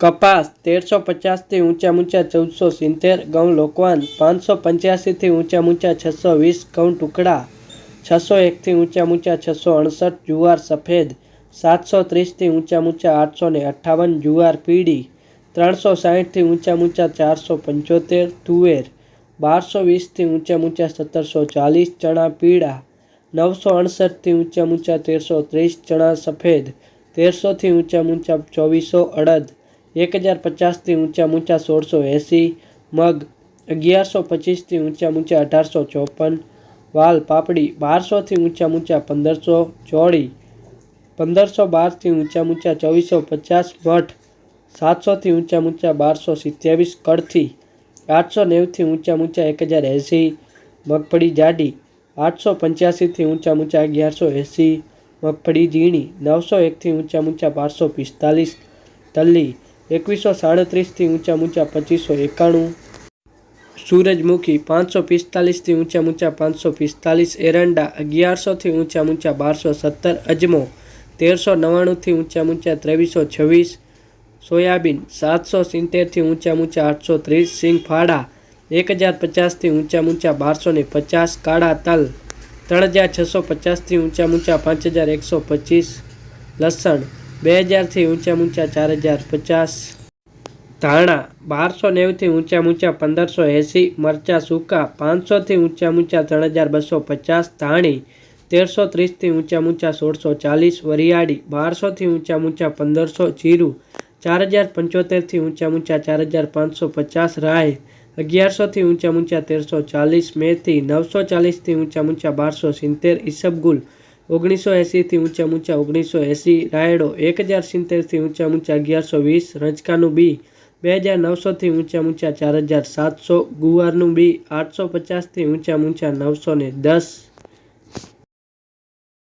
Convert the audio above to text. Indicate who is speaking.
Speaker 1: કપાસ તેરસો પચાસથી ઊંચા ઊંચા ચૌદસો સિત્તેર ઘઉં લોકવાન પાંચસો પંચ્યાસીથી ઊંચા ઊંચા છસો વીસ ઘઉં ટુકડા છસો એકથી ઊંચા ઊંચા છસો અડસઠ જુવાર સફેદ સાતસો ત્રીસથી ઊંચા ઊંચા આઠસો ને અઠ્ઠાવન જુવાર પીળી ત્રણસો સાહીઠથી ઊંચા ઊંચા ચારસો પંચોતેર તુવેર બારસો વીસથી ઊંચા ઊંચા સત્તરસો ચાલીસ ચણા પીળા નવસો અડસઠથી ઊંચા ઊંચા તેરસો ત્રીસ ચણા સફેદ તેરસોથી ઊંચા ઊંચા ચોવીસો અડદ એક હજાર પચાસથી ઊંચા ઊંચા સોળસો એંસી મગ અગિયારસો પચીસથી ઊંચા ઊંચા અઢારસો ચોપન વાલ પાપડી બારસોથી ઊંચા ઊંચા પંદરસો ચોળી પંદરસો બારથી ઊંચા ઊંચા ચોવીસો પચાસ મઠ સાતસોથી ઊંચા ઊંચા બારસો સિત્યાવીસ કડથી આઠસો નેવુંથી ઊંચા ઊંચા એક હજાર એંસી મગફળી જાડી આઠસો પંચ્યાસીથી ઊંચા ઊંચા અગિયારસો એંસી મગફળી ઝીણી નવસો એકથી ઊંચા ઊંચા બારસો પિસ્તાલીસ તલ્લી એકવીસો સાડત્રીસથી ઊંચા ઊંચા પચીસો એકાણું. સૂરજમુખી પાંચસો પિસ્તાલીસથી ઊંચા ઊંચા પાંચસો પિસ્તાલીસ. એરંડા અગિયારસોથી ઊંચા ઊંચા બારસો સત્તર. અજમો તેરસો નવ્વાણુંથી ઊંચા ઊંચા ત્રેવીસો છવ્વીસ. સોયાબીન સાતસો સિત્તેરથી ઊંચા ઊંચા આઠસો ત્રીસ. સિંગ ફાડા એક હજાર પચાસથી ઊંચા ઊંચા બારસો ને પચાસ. કાળા તલ ત્રણ હજાર છસો પચાસથી ઊંચા ઊંચા પાંચ હજાર એકસો પચીસ. લસણ બે હજારથી ઊંચા ઊંચા ચાર હજાર પચાસ ધાણા બારસો નેવુંથી ઊંચા ઊંચા પંદરસો એંસી મરચાં સૂકા પાંચસોથી ઊંચા ઊંચા ત્રણ હજાર બસો પચાસ ધાણી તેરસો ત્રીસથી ઊંચા ઊંચા સોળસો ચાલીસ વરિયાળી બારસોથી ઊંચા ઊંચા પંદરસો જીરું ચાર હજાર પંચોતેરથી ઊંચા ઊંચા ચાર હજાર પાંચસો પચાસ રાય અગિયારસોથી ઊંચા ઊંચા તેરસો ચાલીસ મેથી નવસો ચાલીસથી ઊંચા ઊંચા બારસો સિત્તેર ઈસબગુલ ઓગણીસો એંસીથી ઊંચા ઊંચા ઓગણીસો એંસી રાયડો એક હજાર સિત્તેરથી ઊંચા ઊંચા અગિયારસો વીસ રજકાનું બી બે હજાર નવસોથી ઊંચા ઊંચા ચાર હજાર સાતસો ગુવારનું બી આઠસો પચાસથી ઊંચા ઊંચા નવસો ને દસ.